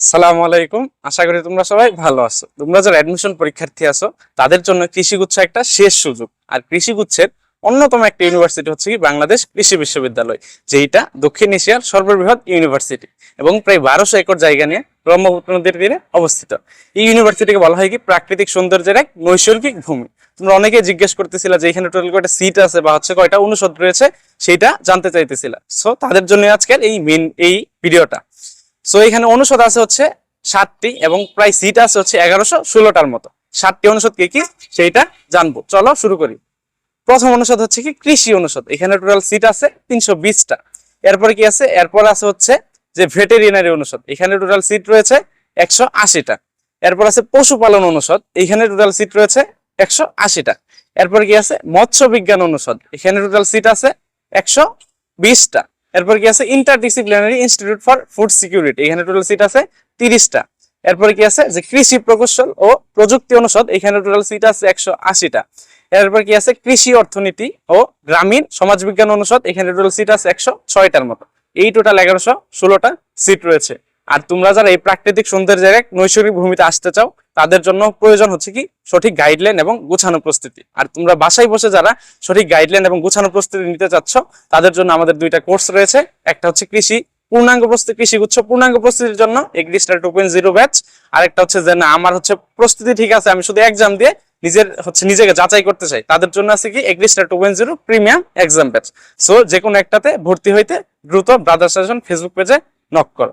সালামু আলাইকুম। আশা করি তোমরা সবাই ভালো আছো। তোমরা যারা অ্যাডমিশন পরীক্ষার্থী আছো, তাদের জন্য কৃষিগুচ্ছ একটা শেষ সুযোগ। আর কৃষিগুচ্ছের অন্যতম একটা ইউনিভার্সিটি হচ্ছে কি বাংলাদেশ কৃষি বিশ্ববিদ্যালয় যেটা দক্ষিণ এশিয়ার সর্ববৃহৎ ইউনিভার্সিটি এবং প্রায় বারোশো একর জায়গা নিয়ে ব্রহ্মপুত্র নদীর তীরে অবস্থিত। এই ইউনিভার্সিটিকে বলা হয় কি প্রাকৃতিক সৌন্দর্যের এক নৈসর্গিক ভূমি। তোমরা অনেকে জিজ্ঞেস করতেছিলা যে এখানে টোটাল কয়টা সিট আছে বা হচ্ছে কয়টা অনুষদ রয়েছে, সেটা জানতে চাইতেছিলা। সো তাদের জন্য আজকের এই মেন এই ভিডিওটা সো এখানে অনুষদ আছে হচ্ছে সাতটি এবং প্রায় সিট আছে হচ্ছে এগারোশো ষোলোটার মতো। সাতটি অনুষদ কি কি? সেইটা জানব। চলো শুরু করি। প্রথম অনুষদ হচ্ছে কি? কৃষি অনুষদ। এখানে টোটাল সিট আছে তিনশো বিশটা। এরপরে কি আছে? এরপর আছে হচ্ছে যে ভেটেরিনারি অনুষদ। এখানে টোটাল সিট রয়েছে একশো আশিটা। এরপর আছে পশুপালন অনুষদ। এখানে টোটাল সিট রয়েছে একশো আশিটা। এরপর কি আছে? মৎস্য বিজ্ঞান অনুষদ। এখানে টোটাল সিট আছে একশো বিশটা। এরপর কি আছে? Interdisciplinary institute for food security এখানে টোটাল সিট আছে তিরিশটা। এরপরে কি আছে? যে কৃষি প্রকৌশল ও প্রযুক্তি অনুষদ, এখানে টোটাল সিট আছে একশো আশিটা। এরপর কি আছে? কৃষি অর্থনীতি ও গ্রামীণ সমাজবিজ্ঞান অনুষদ, এখানে টোটাল সিট আছে একশো ছয়টার মতো। এই টোটাল এগারোশো ষোলোটা সিট রয়েছে। আর তোমরা যারা এই প্রাকৃতিক সৌন্দর্যের এক নৈসর্গিক ভূমিতে আসতে চাও, তাদের জন্য প্রয়োজন হচ্ছে কি? সঠিক গাইডলাইন এবং গোছানো প্রস্তুতি। আর তোমরা বাসায় বসে যারা সঠিক গাইডলাইন এবং গোছানো প্রস্তুতি নিতে চাচ্ছ, তাদের জন্য আমাদের দুইটা কোর্স রয়েছে। একটা হচ্ছে কৃষি, পূর্ণাঙ্গ প্রস্তুতি, কৃষি গুচ্ছ পূর্ণাঙ্গ প্রস্তুতির জন্য Agristar two point zero batch আরেকটা হচ্ছে যে না, আমার হচ্ছে প্রস্তুতি ঠিক আছে, আমি শুধু এক্সাম দিয়ে নিজের হচ্ছে নিজেকে যাচাই করতে চাই। তাদের জন্য আছে কি? Agristar two point zero premium exam batch so যে কোনো একটাতে ভর্তি হইতে দ্রুত ব্রাদার সাজেশন ফেসবুক পেজে নক করো।